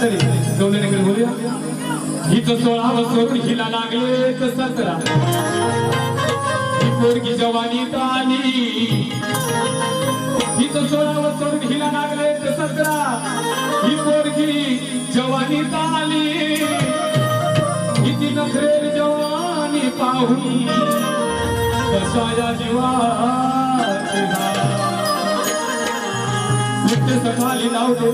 मंडळी गवलेकडे बोलूया. हिचं सोळा सोडून हिला लागले तर सतरा. ही पोरगी जवानीत आली हिचं सोळा सोडून हिला लागले तर सतरा. ही पोरगी जवानीत आली हिची नखरेल जवानी पाहून कशाया जीवा घाला. उठते सकाळी लावते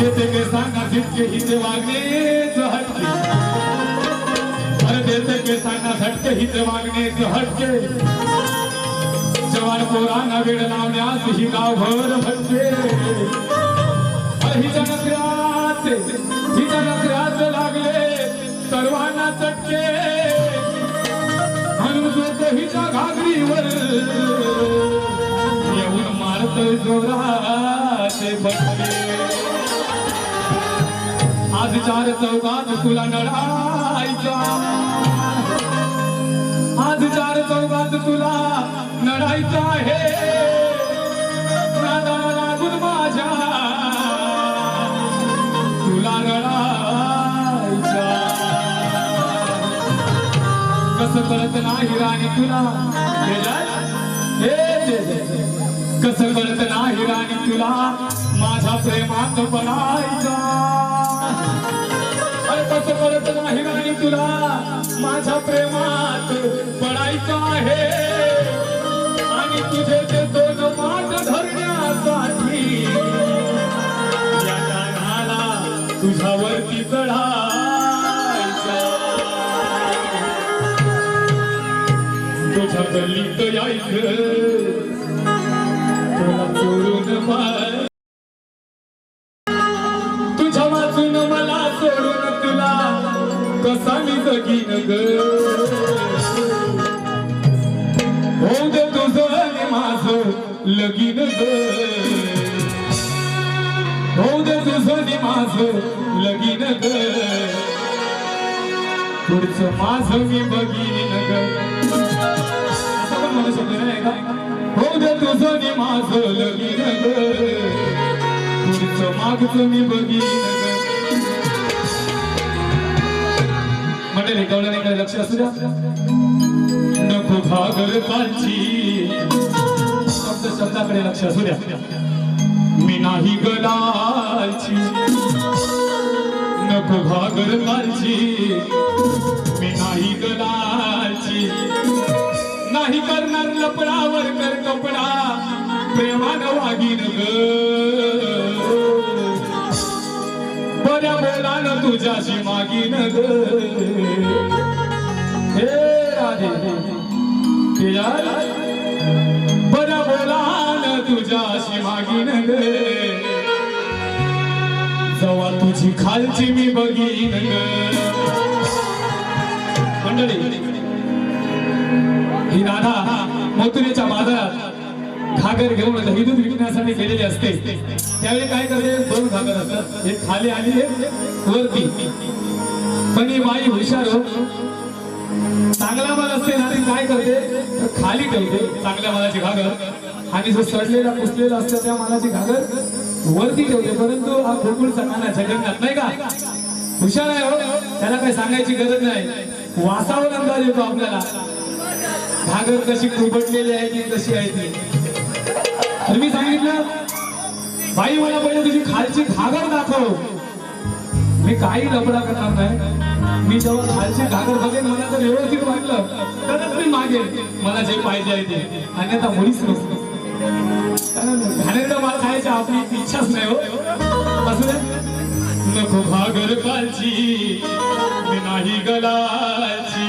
देते के सांगा झटके हिचे वागणेच हटके अरे देते के सांगा झटके हिचे वागणेच हटके जवान पोरांना वेळ लावण्यास ही गावभर भटके. अरे हिच्या नकऱ्यात हिच्या लागले सर्वांना चटके. म्हणून हिच्या घागरीवर. येऊन मारतोय जोरात भटके. आज चार चौकात तुला नडायचा आज चार चौकात तुला नडायचा आहे. नादाला माझ्या. तुला कसं कळत नाही राणी तुला? हे जाय. कसं कळत नाही राणी तुला? माझ्या प्रेमात बनायचा कसं करत नाही नाही तुला? माझ्या प्रेमात पडायचं आहे. आणि तुझे ते दोन माट धरण्यासाठी या गाण्याला तुझ्यावरती तुझ्या गल्लीत यायचं. तुला चोरून मार कसा मी जगीन ग होऊ दे तुझं आणि माझं लगीन ग होऊ दे तुझं आणि माझं लगीन ग पुढचं माझं मी बघीन ग असं पण म्हणू होऊ दे तुझं आणि माझं लगीन ग पुढचं मागचं मी बघीन ग मंडळी गवळणीकडे लक्ष असू द्या. नको घागर कालची शब्द शब्दाकडे लक्ष असू द्या. मी नाही गलाची नको घागर कालची मी नाही गलाची नाही करणार लपडावर कर कपडा. प्रेमानं वागीन ग. तुझ्याशी मागीन ग. हे राधे तुझ्या बऱ्या तुझ्याशी मागीन ग. जवा तुझी खालची मी बघीन ग. मंडळी ही राधा मथुरेच्या बाजारात घागर घेऊन दही विकण्यासाठी गेलेली असते. त्यावेळी काय करते? दोन घागर असतात. एक खाली आणि एक वरती. पण ही बाई हुशार हो. चांगला माल असते ना ती काय करते? तर खाली ठेवते चांगल्या मालाची घागर. आणि जो सडलेला पुसलेला असतो त्या मालाची घागर वरती ठेवते. परंतु हा गोकुळचा काना जगन्नाथ नाही का? हुशार आहे हो. त्याला काही सांगायची गरज नाही. वासावर अंदाज येतो आपल्याला. घागर कशी कुबटलेली आहे ती कशी आहे ती. तर मी सांगितलं बाई मला पहिले तुझी खालची घागर दाखव. मी काही लपडा करणार नाही. मी जेव्हा खालची घागर बघेन मला जर व्यवस्थित वाटलं. तरच मी मागेन. मला जे पाहिजे आहे ते. अन्यथा मुळीच नको कारण घाणेरडा माल खायची आपली इच्छाच नाही हो. असं दे. नको घागर कालची नाही गलाची.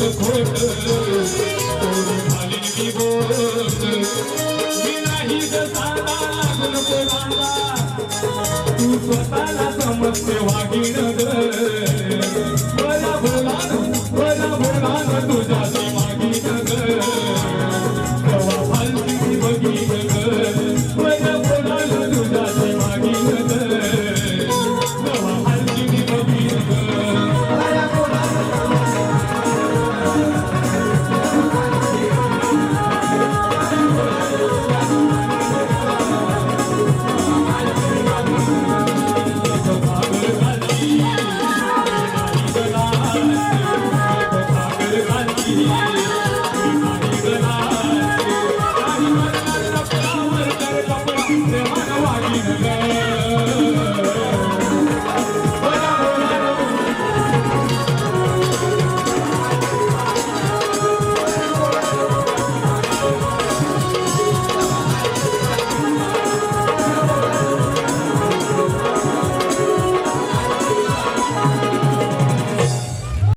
खोट झाली मी बोट मी नाही सांगा नको तू स्वतःला समजते वागिण बरा बोला बरा बोला तुझ्या